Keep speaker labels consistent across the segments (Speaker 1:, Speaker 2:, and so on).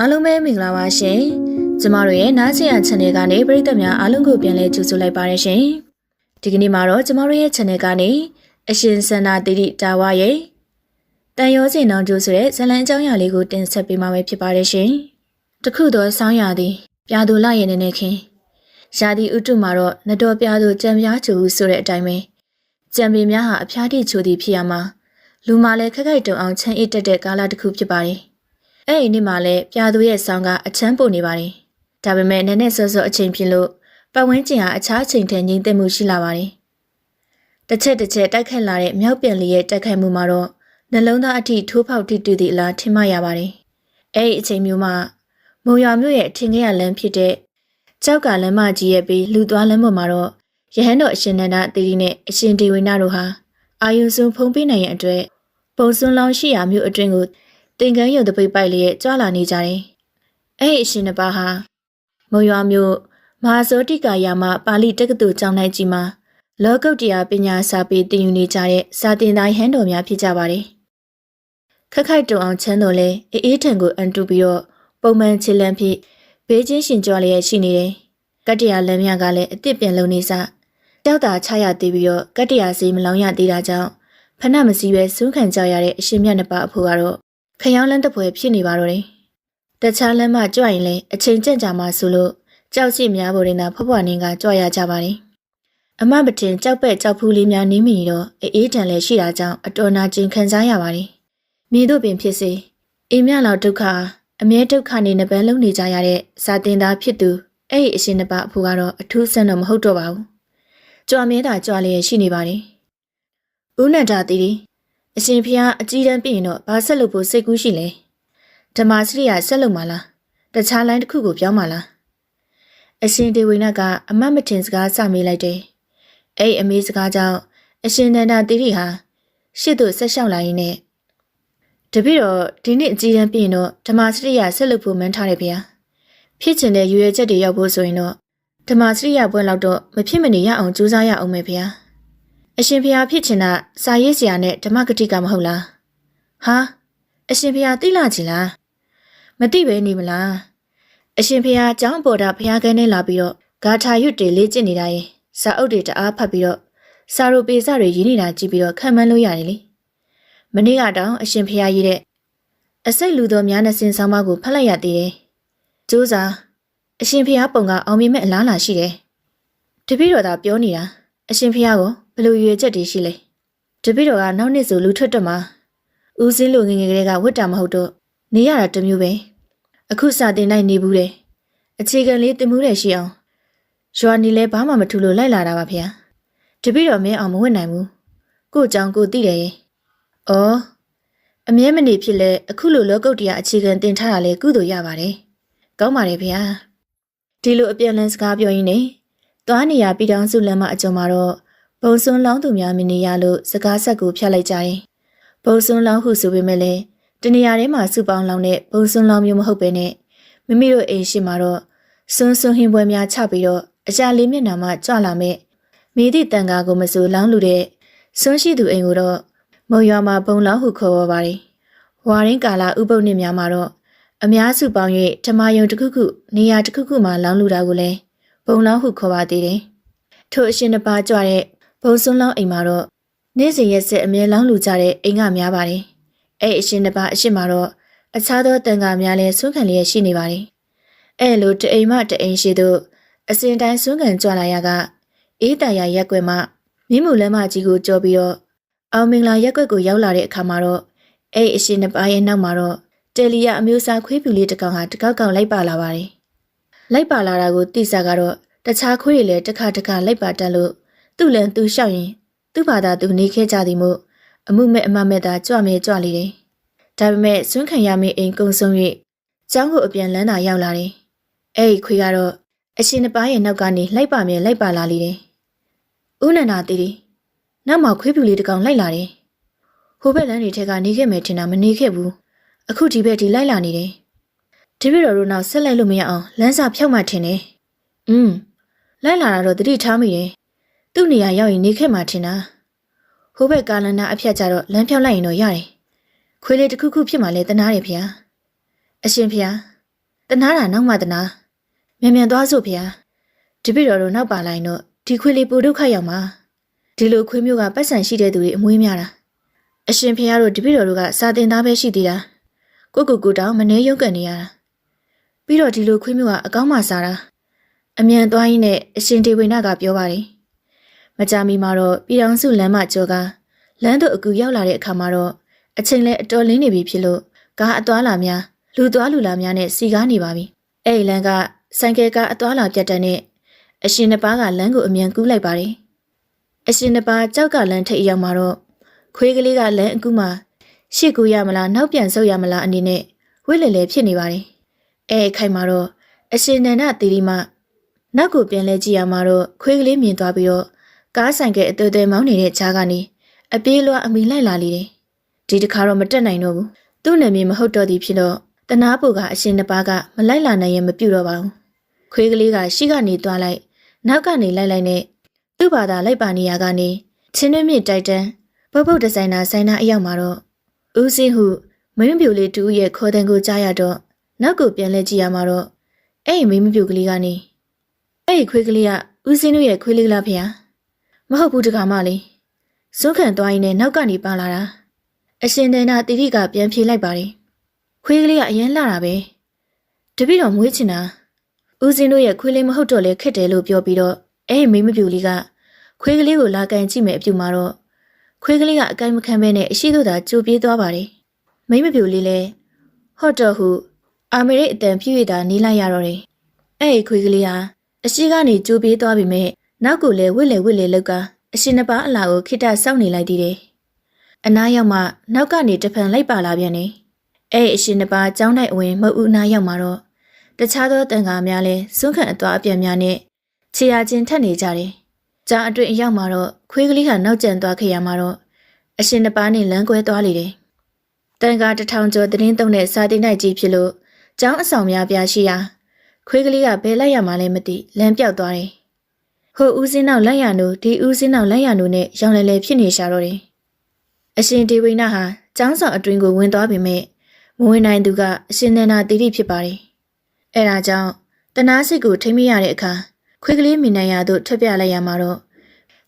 Speaker 1: အားလုံးပဲမင်္ဂလာပါရှင်ကျမတို့ရဲ့နားဆင်ရ channel ကနေပရိသတ်များအားလုံးကိုပြန်လည်ကြိုဆိုလိုက်ပါရရှင်ဒီကနေ့မှာတော့ကျမတို့ရဲ့ channel ကနေအရှင်စန္ဒတိတိတာဝရဲ့တန်ရောစင်နောင်ကျိုးဆိုတဲ့ဇလံအကြောင်းအရာလေးကိုတင်ဆက်ပေးမှာပဲဖြစ်ပါတယ်ရှင်တခုတော့ဆောင်းရသည်ပြာသူလရဲ့နေနေခင်ရာသီဥတုမှာတော့နတော်ပြာသူကြံပြားချူဆိုတဲ့အတိုင်းပဲကြံပင်များဟာအဖျားတိချိုသည်ဖြစ်ရမှာလူမှလည်းခက်ခိုက်တုံအောင်ချမ်းအေးတက်တဲ့ကာလတစ်ခုဖြစ်ပါတယ် အဲ့ဒီနေ့မှလည်းပြာသူရဲ့ဆောင်းကအချမ်းပို့နေပါတယ်ဒါပေမဲ့နည်းနည်းစောစောအချိန်ဖြစ်လို့ပတ်ဝန်းကျင်ဟာအခြားအချိန်ထက်ငြိမ်သက်မှုရှိလာပါတယ်တစ်ချက်တစ်ချက်တိုက်ခတ်လာတဲ့မြောက်ပြန်လီရဲ့တိုက်ခိုက်မှုမှာတော့နှလုံးသားအထိထိုးဖောက်တိတူသည့်အလားထင်မှရပါတယ်အဲ့ဒီအချိန်မျိုးမှာမုံရွာမြို့ရဲ့အထင်ကြီးရလမ်းဖြစ်တဲ့ကြောက်ကလမ်းမကြီးရဲ့ပြီးလူသွားလမ်းပေါ်မှာတော့ရဟန်းတော်အရှင်နန္ဒအသီးနဲ့အရှင်ဒေဝိနတို့ဟာအာယုံစွန်ဖုံးပေးနိုင်ရန်အတွက်ပုံစွန်လောင်ရှိရာမြို့အတွင်းကို တင်ကန်းရုံတပိတ်ပိုက်လျက်ကြွလာနေကြတယ်။အဲ့ဒီအရှင်နှစ်ပါးဟာမုံရွာမြို့မဟာဇောတိကာယာမပါဠိတက္ကသိုလ်ကျောင်း၌ကြီးမှာလောကုတ်တရားပညာစာပေသင်ယူနေကြတဲ့စာသင်သားဟန်တော်များဖြစ်ကြပါတယ်။ခက်ခိုက်တုံအောင်ချမ်းတော်လဲအေးအေးထံကိုအန်တူပြီးတော့ပုံမှန်ချစ်လန်းဖြစ်ဘေးချင်းရှင်ကြွလျက်ရှိနေတယ်။ကတ္တရာလမ်းမြကလည်းအစ်စ်ပြန်လုံနေစားတောက်တာချရသေးပြီးတော့ကတ္တရာစီမလောင်ရသေးတာကြောင့်ဖဏမစည်းပဲစွန့်ခံကြရတဲ့အရှင်မြတ်နှစ်ပါးအဖို့ကတော့ ခရောင်းလန်းတပွဲဖြစ်နေပါတော့တယ်။တခြားလမ်းမကြွရင်လည်းအချိန်ကြန့်ကြာမှဆိုလို့ကြောက်ရှိများပေါ်ရင်သာဖွားဖွားနင်းကကြွရကြပါတယ်။အမပတင်ကြောက်ပဲ့ကြောက်ဖူးလေးများနင်းမိတော့အေးတန်လည်းရှိတာကြောင့်အတော်နာကျင်ခံစားရပါတယ်။မြေတို့ပင်ဖြစ်စေအိမ်မြလောက်ဒုက္ခအမြဲဒုက္ခနေနှပန်းလုံးနေကြရတဲ့ဇာတင်သားဖြစ်သူအဲ့ဒီအရှင်နှစ်ပါးအဖို့ကတော့အထူးဆန်းတော့မဟုတ်တော့ပါဘူး။ကြွမဲတာကြွလျက်ရှိနေပါတယ်။ဦးနန္ဒာတီတီ အရှင်ဖျားအကြီးတန်းပြင်တော့ဘာဆက်လုပ်ဖို့စိတ်ကူးရှိလဲဓမ္မစရိယဆက်လုပ်မှာလားတခြားလိုင်းတစ်ခုကိုပြောင်းမှာလားအရှင်ဒေဝိနကအမတ်မထင်စကားစမေးလိုက်တယ်အဲ့အမေးစကားကြောင့်အရှင်နန္ဒာတိရိဟာရှစ်တို့ဆက်လျှောက်လာရင်းနဲ့တပည့်တော်ဒီနေ့အကြီးတန်းပြင်တော့ဓမ္မစရိယဆက်လုပ်ဖို့မှန်းထားတယ်ဗျာဖြစ်ချင်တဲ့ရွေရွယ်ချက်တွေရောက်ဖို့ဆိုရင်တော့ဓမ္မစရိယပွဲလောက်တော့မဖြစ်မနေရအောင်ကြိုးစားရအောင်မယ်ဗျာ အရှင်ဖျားဖြစ်ချင်တာစာရေးဆရာနဲ့ဓမ္မဂတိကမဟုတ်လားဟာအရှင်ဖျားသိလာချင်လားမသိပဲနေမလားအရှင်ဖျားကျောင်းပေါ်တာဖျားခဲနဲ့လာပြီးတော့ဂါထာရွတ်တွေလေ့ကျင့်နေတာရင်စာအုပ်တွေတအားဖတ်ပြီးတော့စာရိုပေစတွေရေးနေတာကြည့်ပြီးတော့ခံမှန်းလို့ရတယ်လေမနေ့ကတောင်အရှင်ဖျားရေးတဲ့အစိတ်လူတော်များနဲ့စင်ဆောင်မကိုဖတ်လိုက်ရသေးတယ်ကျိုးစားအရှင်ဖျားပုံကအောင်မြင်မဲ့အလားလာရှိတယ်တပည့်တော်သာပြောနေတာအရှင်ဖျားကို ဘလို့ရွေချက်တွေရှိလဲတပည့်တော်ကနောက်နှစ်ဆိုလူထွက်တော့မှာဦးစင်းလိုငငယ်ကလေးကဝတ်တာမဟုတ်တော့နေရတာတမျိုးပဲအခုစာတင်နိုင်နေဘူးတဲ့အခြေခံလေးတင်မှုတဲ့ရှိအောင်ရွာနေလဲဘာမှမထူလို့လိုက်လာတာပါဗျာတပည့်တော်မင်းအောင်မဝတ်နိုင်ဘူးကို့ကြောင့်ကိုသိတယ်ရဲ့ဩအမြဲမနေဖြစ်လဲအခုလိုလောကုတ်တရားအခြေခံတင်ထားတာလဲကုသိုလ်ရပါတယ်ကောင်းပါတယ်ဗျာဒီလိုအပြန်လန်းစကားပြောရင်းနဲ့သွားနေရပြည်တော်စုလမ်းမအကျော်မှာတော့ ဘုံစွန်းလောင်းသူများမနေရလို့စကားဆက်ကိုဖျက်လိုက်ကြတယ်။ဘုံစွန်းလောင်းဟုဆိုပေမဲ့လည်းတနေရာထဲမှာစုပေါင်းလောင်းတဲ့ဘုံစွန်းလောင်းမျိုးမဟုတ်ပဲနဲ့မိမိတို့အိမ်ရှိမှာတော့စွန်းစွန်းဟင်းပွဲများချပြီးတော့အကြလေးမျက်နှာမှကြွလာမဲ့မိသည့်တန်ကာကိုမစိုးလောင်းလူတဲ့စွန်းရှိသူအိမ်ကိုတော့မုံရွာမှာဘုံလောင်းဟုခေါ်ပါပါတယ်။ဝါရင်းကာလာဥပုပ်နှစ်များမှာတော့အများစုပေါင်း၍ဓမ္မယုံတစ်ခုခုနေရာတစ်ခုခုမှာလောင်းလူတာကိုလည်းဘုံလောင်းဟုခေါ်ပါသေးတယ်။ထိုအရှင်တစ်ပါးကြွတဲ့ ဘုံစွန်းလောင်းအိမ်မှာတော့နေ့စဉ်ရက်ဆက်အမြဲလောင်းလူကြတဲ့အိမ်ကများပါတယ်။အဲ့အရှင်တစ်ပါးအရှင်မှာတော့အခြားသောတန်ခါများလည်းဆွမ်းခံလျက်ရှိနေပါတယ်။အဲ့လိုတအိမ်မှတအိမ်ရှိသို့အစဉ်တိုင်းဆွမ်းခံကြွလာရကအေးတရာရက်ွက်မှမိမှုလမ်းမကြီးကိုကြော်ပြီးတော့အောင်မင်္ဂလာရက်ွက်ကိုရောက်လာတဲ့အခါမှာတော့အဲ့အရှင်နှစ်ပါးရဲ့နောက်မှာတော့တယ်လီယာအမျိုးအစားခွေးပြူလေးတစ်ကောင်ဟာတစ်ကောက်ကောင်လိုက်ပါလာပါတယ်။လိုက်ပါလာတာကိုတိစားကတော့တခြားခွေးတွေလည်းတစ်ခါတစ်ခါလိုက်ပါတက်လို့ သူ့လည်းသူလျှောက်ရင်သူ့ဘာသာသူနေခဲ့ကြသည်မို့အမှုမဲ့အမမဲ့သာကြွမဲကြွလေတယ်။ဒါပေမဲ့စွန့်ခံရမယ့်အိမ်ကုံဆုံး၍ကျောင်းကိုအပြန်လန်းသာရောက်လာတယ်။အဲ့ဒီခွေကတော့အရှင်နှစ်ပါးရဲ့နောက်ကနေလိုက်ပါမြဲလိုက်ပါလာလေတယ်။ဦးနန္ဒာတီတီနောက်မှာခွေးပြူလေးတစ်ကောင်လိုက်လာတယ်။ဟိုဘက်လမ်းတွေထက်ကနေခဲ့မယ်ထင်တာမနေခဲ့ဘူး။အခုဒီဘက်ဒီလိုက်လာနေတယ်။ဒီပြတော်တို့နောက်ဆက်လိုက်လို့မရအောင်လမ်းစာဖြောက်မှထင်တယ်။อืมလိုက်လာတာတော့တတိထားမိတယ်။ သူ့နေရာရောက်ရင်နေခဲ့မှထင်တာ။ဟိုဘက်ကာလန်နာအဖြတ်ကြတော့လမ်းဖြောက်လိုက်ရင်တော့ရတယ်။ခွေးလေးတစ်ခုခုဖြစ်မှလဲတနာတယ်ဖေ။အရှင်ဖေတနာတာနောက်မှတနာမြန်မြန်သွားစို့ဖေ။တပည့်တော်တို့နောက်ပါလိုက်တော့ဒီခွေးလေးပူဒုက္ခရောက်မှာဒီလိုခွေးမျိုးကပတ်စံရှိတဲ့သူတွေအမွေးများတာအရှင်ဖေတို့တပည့်တော်တို့ကစာတင်သားပဲရှိသေးတာကိုကိုကိုတောင်မနေရုပ်ကန်နေရတာပြီးတော့ဒီလိုခွေးမျိုးကအကောင်းမှစားတာအမြန်သွားရင်းနဲ့အရှင်ဒေဝိနကပြောပါတယ် မကြမီမှာတော့ပြည်တော်စုလမ်းမကျော်ကလမ်းတို့အကူရောက်လာတဲ့အခါမှာတော့အချိန်လဲအတော်လင်းနေပြီဖြစ်လို့ကားအသွားလာများလူသွားလူလာများနဲ့စီကားနေပါပြီအဲ့ဒီလမ်းကဆိုင်ကယ်ကားအသွားလာပြတ်တဲ့နဲ့အရှင်နှစ်ပါးကလမ်းကိုအမြန်ကူးလိုက်ပါတယ်အရှင်နှစ်ပါးကြောက်ကလမ်းထိပ်ရောက်မှာတော့ခွေးကလေးကလမ်းအကူမှာရှေ့ကူရမလားနောက်ပြန်ဆုတ်ရမလားအနေနဲ့ဝိလေလေဖြစ်နေပါတယ်အဲအခိုင်မှာတော့အရှင်နန္ဒတီရီမနောက်ကိုပြန်လဲကြည့်ရမှာတော့ခွေးကလေးမြင်သွားပြီးတော့ ကားဆိုင်ကအသေးသေးမောင်းနေတဲ့ခြားကနေအပြေးလွှားအမိလိုက်လာလေတယ်ဒီတစ်ခါတော့မတက်နိုင်တော့ဘူးသူ့နာမည်မဟုတ်တော့သည်ဖြစ်တော့တနာပူကအရှင်နှစ်ပါးကမလိုက်လာနိုင်ရင်မပြုတ်တော့ပါဘူးခွေးကလေးကရှေ့ကနေသွားလိုက်နောက်ကနေလိုက်လိုက်နဲ့သူ့ဘာသာလိုက်ပါနေရကနေချင်းတွင်းမြင့်တိုက်တန်းပုတ်ပုတ်ဒီဇိုင်နာဆိုင်နာအရောက်မှာတော့ဦးစင်းဟုမင်းပြူလေးတူရဲ့ခေါ်တဲ့ကိုကြားရတော့နောက်ကိုပြန်လဲကြည့်ရမှာတော့အဲ့ဒီမင်းပြူကလေးကနေအဲ့ဒီခွေးကလေးကဦးစင်းတို့ရဲ့ခွေးလေးလားဖေ။ မဟုတ်ဘူးတခါမှလေ။စွန့်ခံသွားရင်းနဲ့နောက်ကနေပါလာတာ။အရှင်ဒေနာတိတိကပြန်ဖြေလိုက်ပါတယ်။ခွေးကလေးကအရင်လှတာပဲ။တပိတော့မွေးချင်တာ။ဦးစင်းတို့ရဲ့ခွေးလေးမဟုတ်တော့လေခက်တယ်လို့ပြောပြီးတော့အဲ့ဒီမင်းမပြူလေးကခွေးကလေးကိုလာကန်ကြည့်မယ်အပြူမှာတော့ခွေးကလေးကအကိုင်မခံဘဲနဲ့အရှိတို့သာကြိုပြေးသွားပါတယ်။မိမပြူလေးလည်းဟော့တော့ဟုအာမေရိအတန်ပြည့်ရတာနေလိုက်ရတော့တယ်။အဲ့ဒီခွေးကလေးဟာအရှိကနေကြိုပြေးသွားပြီမဲ့ နောက်ကိုလည်းဝစ်လေဝစ်လေလောက်က အရှင်နှစ်ပါးအလာကိုခိတစောင့်နေလိုက်သေးတယ်။အနားရောက်မှနောက်ကနေတဖန်လိုက်ပါလာပြန်နေ။အဲ့ဒီအရှင်နှစ်ပါးကြောင်းတိုက်အဝင်မဟုတ်ဦးနားရောက်မှာတော့တခြားသောတန်ခါများလဲစွန့်ခန့်အသွားအပြန်များနဲ့ခြေရာချင်းထက်နေကြတယ်။ကြားအတွင်းအရောက်မှာတော့ခွေးကလေးကနောက်ကျန်သွားခဲ့ရမှာတော့အရှင်နှစ်ပါးနဲ့လမ်းကွဲသွားလေတယ်။တန်ကားတစ်ထောင်ကျော်သတင်းသုံးတဲ့စာတင်တိုက်ကြီးဖြစ်လို့ကျောင်းအဆောင်များပြားရှိရာခွေးကလေးကဘယ်လိုက်ရမှလဲမသိလမ်းပြောက်သွားတယ်။ ဟိုဦးစင်းနောက်လက်ရနုဒီဦးစင်းနောက်လက်ရနုနဲ့ရောင်လဲလဲဖြစ်နေရှာတော့တယ်။အရှင်ဒေဝိနာဟာကျောင်းဆောင်အတွင်ကိုဝင်သွားပေမဲ့မဝင်နိုင်သူကအရှင်နန္ဒာတိတိဖြစ်ပါတယ်။အဲဒါကြောင့်တနာစစ်ကိုထိမ့်မရတဲ့အခါခွေးကလေးမိနိုင်ရသို့ထွက်ပြလိုက်ရမှာတော့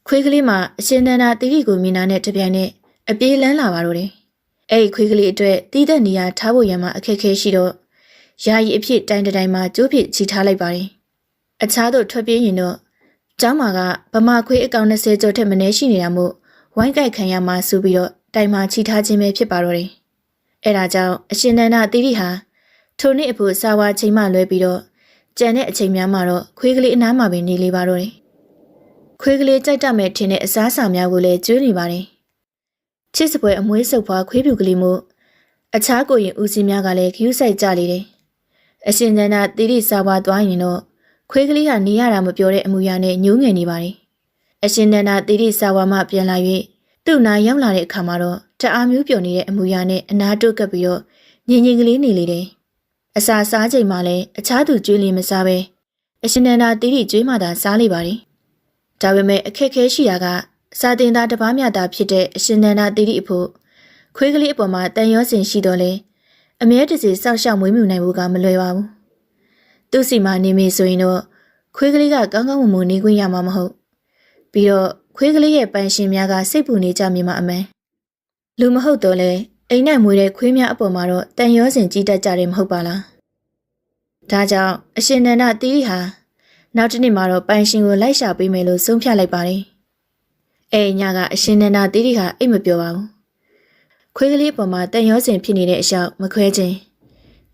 Speaker 1: ခွေးကလေးမှာအရှင်နန္ဒာတိတိကိုမိနာနဲ့တပြိုင်နက်အပြေးလန်းလာပါတော့တယ်။အဲ့ဒီခွေးကလေးအတွက်တီးတဲ့နေရာထားဖို့ရန်မှာအခက်အခဲရှိတော့ယာယီအဖြစ်တိုင်းတိုင်းမှာကျိုးဖြစ်ချီထားလိုက်ပါတယ်။အခြားသို့ထွက်ပြေးရင်တော့ ကျောင်းမာကဗမာခွေးအကောင်20ကျော်ထက်မနည်းရှိနေတာမို့ဝိုင်းကြိုက်ခံရမှာဆိုပြီးတော့တိုင်မှာချီထားခြင်းပဲဖြစ်ပါတော့တယ်။အဲဒါကြောင့်အရှင်နန္ဒတိတိဟာထိုနေ့အဖို့စာဝါချိန်မှလွဲပြီးတော့ကြံတဲ့အချိန်များမှာတော့ခွေးကလေးအနားမှာပဲနေလေပါတော့တယ်။ခွေးကလေးကြိုက်တတ်မဲ့ထင်တဲ့အစားအစာများကိုလည်းကျွေးနေပါတယ်။ချစ်စပွဲအမွေးစုပ်ဖွားခွေးပြူကလေးမို့အခြားကိုရင်ဦးစီးများကလည်းခ ्यू ဆိုင်ကြလေတယ်။အရှင်နန္ဒတိတိစာဝါသွားရင်တော့ ခွေးကလေးကနေရတာမပြောတဲ့အမူအရာနဲ့ညှိုးငယ်နေပါတယ်။အရှင်နန္ဒတိတိစာဝါမှပြန်လာ၍သူ့နာရောက်လာတဲ့အခါမှာတော့တအားမျိုးပျော်နေတဲ့အမူအရာနဲ့အနာတုတ်ကပ်ပြီးတော့ငင်ငင်ကလေးနေလေတယ်။အစာစားချိန်မှလည်းအခြားသူကျွေးလင်းမစားပဲအရှင်နန္ဒတိတိကျွေးမှသာစားလိပါတယ်။ဒါပေမဲ့အခက်ခဲရှိတာကစာတင်သားတစ်ပါးမြတာဖြစ်တဲ့အရှင်နန္ဒတိတိအဖို့ခွေးကလေးအပေါ်မှာတန်ရောစင်ရှိတော့လေအမြဲတစေစောက်ရှောက်မွေးမြူနိုင်ဖို့ကမလွယ်ပါဘူး။ သူ့စီမှာနေမိဆိုရင်တော့ခွေးကလေးကကောင်းကောင်းမွန်မွန်နေခွင့်ရမှာမဟုတ်။ပြီးတော့ခွေးကလေးရဲ့ပန်းရှင်များကစိတ်ပူနေကြမြင်မှအမှန်။လူမဟုတ်တော့လေအိမ်နိုင်မွေတဲ့ခွေးများအပေါ်မှာတော့တန်ရောစင်ကြီးတတ်ကြတယ်မဟုတ်ပါလား။ဒါကြောင့်အရှင်နန္ဒတီးဟာနောက်တစ်နေ့မှာတော့ပန်းရှင်ကိုလိုက်ရှာပေးမယ်လို့ဆုံးဖြတ်လိုက်ပါတယ်။အဲညကအရှင်နန္ဒတီးဟာအိတ်မပြောပါဘူး။ခွေးကလေးပေါ်မှာတန်ရောစင်ဖြစ်နေတဲ့အလျှောက်မခွဲခြင်း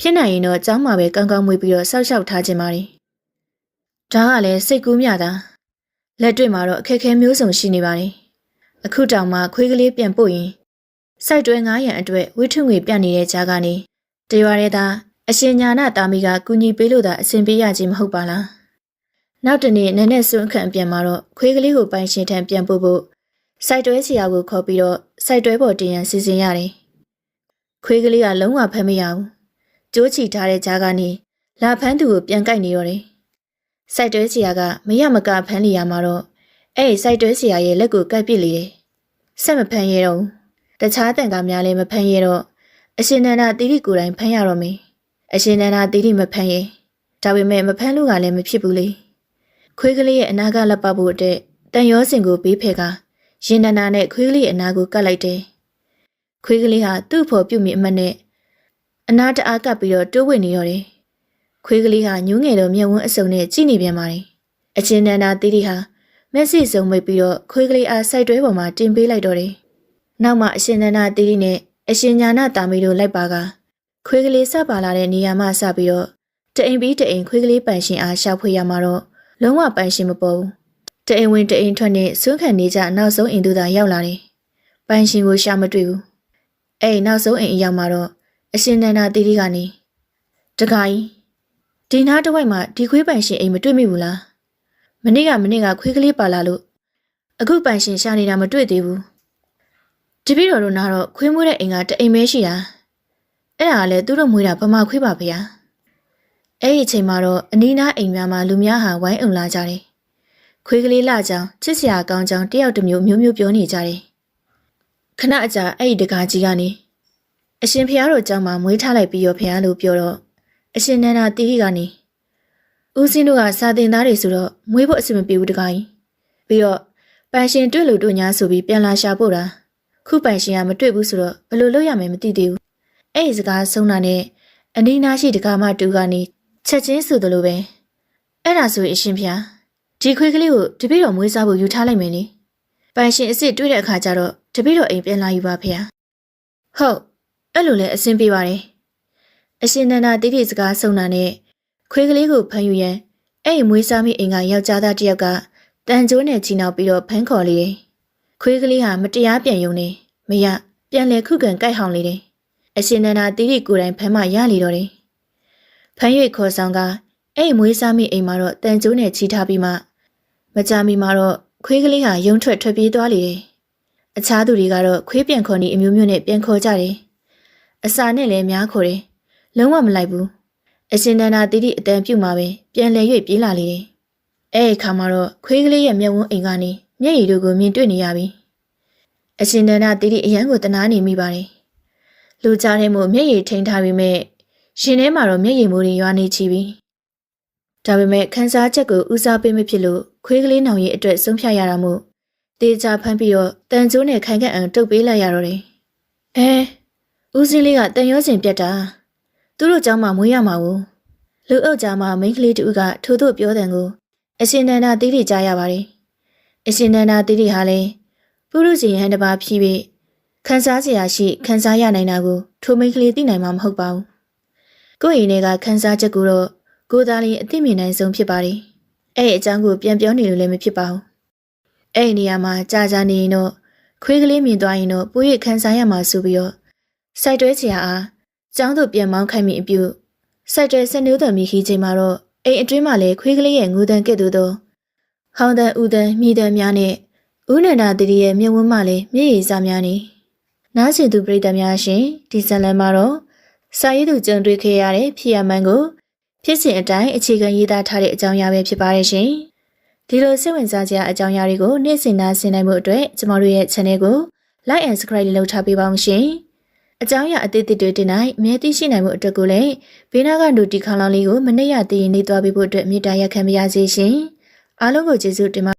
Speaker 1: ဖြစ်နိုင်ရင်တော့ကျောင်းမှာပဲကောင်းကောင်းမွေးပြီးတော့ဆောက်ရှောက်ထားခြင်းပါလေ။ဒါကလည်းစိတ်ကူးမြတာလက်တွေ့မှာတော့အခက်အခဲမျိုးစုံရှိနေပါတယ်။အခုတောင်မှခွေးကလေးပြန်ပို့ရင်စိုက်တွဲ900အတွက်ဝိထုငွေပြတ်နေတဲ့ကြားကနေတရွာရဲသားအရှင်ညာနာတာမီကကူညီပေးလို့သာအဆင်ပြေရခြင်းမဟုတ်ပါလား။နောက်တနေ့နည်းနည်းစွန့်ခန့်ပြန်มาတော့ခွေးကလေးကိုပိုင်ရှင်ထံပြန်ပို့ဖို့စိုက်တွဲစီယာကိုခေါ်ပြီးတော့စိုက်တွဲပေါ်တင်ရန်စီစဉ်ရတယ်။ခွေးကလေးကလုံးဝဖမ်းမရဘူး။ ကြိုးချီထားတဲ့ကြားကနေလာဖမ်းသူကိုပြန်ကိုက်နေတော့တယ်။စိုက်တွဲစီယာကမရမကဖမ်းလီရမှာတော့အဲ့ဒီစိုက်တွဲစီယာရဲ့လက်ကိုကိုက်ပစ်လေတယ်။ဆက်မဖမ်းရတော့ဘူး။တခြားတန်ကားများလည်းမဖမ်းရတော့အရှင်နန္ဒတိတိကိုယ်တိုင်ဖမ်းရတော့မယ်အရှင်နန္ဒာတိတိမဖမ်းရင်ဒါပေမဲ့မဖမ်းလို့ကလည်းမဖြစ်ဘူးလေခွေးကလေးရဲ့အနာကလက်ပဖို့အတွက်တန်ရောစင်ကိုဘေးဖဲကရင်နန္ဒာနဲ့ခွေးကလေးအနာကိုကတ်လိုက်တယ်ခွေးကလေးဟာသူ့ဖို့ပြုတ်မိအမတ်နဲ့ အနာတအားကပ်ပြီးတော့တိုးဝင်နေရောတယ်ခွေးကလေးဟာညူးငယ်တော့မျက်ဝန်းအစုံနဲ့ကြည့်နေပြန်ပါတယ်အရှင်နန္ဒာတိတိဟာမျက်စိစုံမိတ်ပြီးတော့ခွေးကလေးအားစိုက်တွဲပေါ်မှာတင်ပေးလိုက်တော့တယ်နောက်မှအရှင်နန္ဒာတိတိနဲ့အရှင်ညာနာတာမီတို့လိုက်ပါကခွေးကလေးစပါလာတဲ့နေရာမှစပြီးတော့တအိမ်ပြီးတအိမ်ခွေးကလေးပန်ရှင်အားရှောက်ဖွေရမှာတော့လုံးဝပန်ရှင်မပေါ်ဘူးတအိမ်ဝင်တအိမ်ထွက်နဲ့ဆွမ်းခံနေကြနောက်ဆုံးအိမ်သူသာရောက်လာတယ်ပန်ရှင်ကိုရှာမတွေ့ဘူးအဲ့နောက်ဆုံးအိမ်အရောက်မှာတော့ အရှင်နန္ဒာတီတီကနေတခါကြီးဒီနားတစ်ဝိုက်မှာဒီခွေးပန်ရှင်အိမ်မတွေ့မိဘူးလားမနေ့ကမနေ့ကခွေးကလေးပါလာလို့အခုပန်ရှင်ရှာနေတာမတွေ့သေးဘူးတပည့်တော်တို့နားတော့ခွေးမွေးတဲ့အိမ်ကတအိမ်ပဲရှိတာအဲ့ဒါကလည်းသူတို့မွေးတာဗမာခွေးပါဗျာအဲ့ဒီအချိန်မှာတော့အနီးနားအိမ်များမှာလူများဟာဝိုင်းအောင်လာကြတယ်ခွေးကလေးလာကြောင်ချစ်စရာကောင်းကြောင်တယောက်တစ်မျိုးမျိုးမျိုးပြောနေကြတယ်ခဏအကြာအဲ့ဒီတကားကြီးကနေ အရှင်ဖះတို့ကြောင့်မှမွေးထားလိုက်ပြီးရောဖះလို့ပြောတော့အရှင်နန္ဒာတီးကနေဦးစင်းတို့ကစာတင်သားတွေဆိုတော့မွေးဖို့အဆင်မပြေဘူးတကားကြီးပြီးတော့ပန်ရှင်တွေ့လို့တို့ညာဆိုပြီးပြန်လာရှာဖို့တာခုပန်ရှင်ကမတွေ့ဘူးဆိုတော့ဘယ်လိုလုပ်ရမယ်မသိသေးဘူးအဲ့ဒီစကားဆုံးတာနဲ့အနီးနားရှိတကားမတူကနေချက်ချင်းဆိုသလိုပဲအဲ့ဒါဆိုရင်အရှင်ဖျားဒီခွေးကလေးကိုတပည့်တော်မွေးစားဖို့ယူထားလိုက်မယ်လေပန်ရှင်အစ်စ်တွေ့တဲ့အခါကျတော့တပည့်တော်အိမ်ပြန်လာယူပါဖေ။ဟုတ် အဲ့လိုလဲအဆင်ပြေပါတယ်အရှင်နန္ဒာတိတိစကားဆုံးတာနဲ့ခွေးကလေးကိုဖမ်းယူရန်အဲ့ဒီမွေးစားမိအိမ်ကယောက်ျားသားတစ်ယောက်ကတန်ကျိုးနဲ့ချီနှောက်ပြီးတော့ဖမ်းခေါ်လေတယ်ခွေးကလေးဟာမတရားပြန်ယုံနေမရပြန်လဲခုခံကြိုက်ဟောင်လေတယ်အရှင်နန္ဒာတိတိကိုယ်တိုင်ဖမ်းမရလေတော့တယ်။ဖမ်း၍ခေါ်ဆောင်ကအဲ့ဒီမွေးစားမိအိမ်မှာတော့တန်ကျိုးနဲ့ချီထားပြီးမှမကြမီမှာတော့ခွေးကလေးဟာယုံထွက်ထွက်ပြေးသွားလေတယ်။အခြားသူတွေကတော့ခွေးပြန်ခေါ်နေအမျိုးမျိုးနဲ့ပြန်ခေါ်ကြတယ်။ အစာနဲ့လည်းများခေါ်တယ်။လုံးဝမလိုက်ဘူး။အရှင်နန္ဒာတိတိအတန်ပြုတ်မှာပဲပြန်လဲ၍ပြေးလာလေတယ်။အဲ့ဒီခါမှာတော့ခွေးကလေးရဲ့မျက်ဝန်းအိမ်ကနေမျက်ရည်တို့ကိုမြင်တွေ့နေရပြီ။အရှင်နန္ဒာတိတိအရန်ကိုတနာနေမိပါတယ်။လူကြားထဲမှာမျက်ရည်ထိန်ထားပြီးမဲ့ရှင်ထဲမှာတော့မျက်ရည်မိုးတွေရွာနေချီပြီ။ဒါပေမဲ့ခန်းစားချက်ကိုဦးစားပေးမဖြစ်လို့ခွေးကလေးနောင်ရဲ့အတွက်ဆုံးဖြတ်ရတာမို့တေချာဖမ်းပြီးတော့တန်ကျိုးနဲ့ခိုင်ခန့်အောင်တုပ်ပေးလိုက်ရတော့တယ်။အဲ ဦးစင်းလေးကတန်ရောစင်ပြက်တာသူတို့ကြောင့်မှမွေးရမှာကိုလူအုပ်ကြားမှာမိန်းကလေးတူကထို့သို့ပြောတဲ့ကိုအရှင်နန္ဒာတိတိကြားရပါတယ်အရှင်နန္ဒာတိတိဟာလည်းပုရုဇေယံတစ်ပါးဖြစ်ပြီးခန်းစားစရာရှိခန်းစားရနိုင်တာကိုထိုမိန်းကလေးသိနိုင်မှာမဟုတ်ပါဘူးကိုယ့်အိမ်ထဲကခန်းစားချက်ကိုတော့ကိုသားလေးအသိမြင်နိုင်ဆုံးဖြစ်ပါတယ်အဲ့အကြောင်းကိုပြန်ပြောနေလို့လည်းမဖြစ်ပါဘူးအဲ့ဒီနေရာမှာကြာကြာနေရင်တော့ခွေးကလေးမြင်သွားရင်တော့ပိုးရိပ်ခန်းစားရမှာဆိုပြီးတော့ စိုက်တွဲချရာအားကျောင်းသို့ပြန်မောင်းခိုင်းမိအပြုစိုက်တွဲဆက်နိုးတော်မိခီချိန်မှာတော့အိမ်အတွင်းမှာလည်းခွေးကလေးရဲ့ငူတန်ကဲ့သို့သောဟောင်းတန်ဦးတန်မြည်တန်များနဲ့ဦးနန္ဒာတီရဲ့မျက်ဝန်းမှလည်းမျက်ရည်စားများနေနားဆင်သူပရိသတ်များရှင်ဒီဇက်လန်မှာတော့စာရေးသူကြုံတွေ့ခဲ့ရတဲ့ဖြစ်ရမှန်ကိုဖြစ်စဉ်အတိုင်းအခြေခံရေးသားထားတဲ့အကြောင်းအရာပဲဖြစ်ပါတယ်ရှင်ဒီလိုစိတ်ဝင်စားစရာအကြောင်းအရာတွေကိုနေ့စဉ်နားဆင်နိုင်မှုအတွက်ကျမတို့ရဲ့ channel ကို like and subscribe လုပ်ထားပေးပါအောင်ရှင် အကြောင်းအရာအသေးသေးတွေတင်နိုင်အမြဲတမ်းရှိနိုင်မှုအတွက်ကိုလည်းဘေးနားကဒူတီခေါင်းလောင်းလေးကိုမနေ့ရတည်ရင်နေသွားပေးဖို့အတွက်မေတ္တာရက်ခံပါရစေရှင်အားလုံးကိုကျေးဇူးတင်ပါ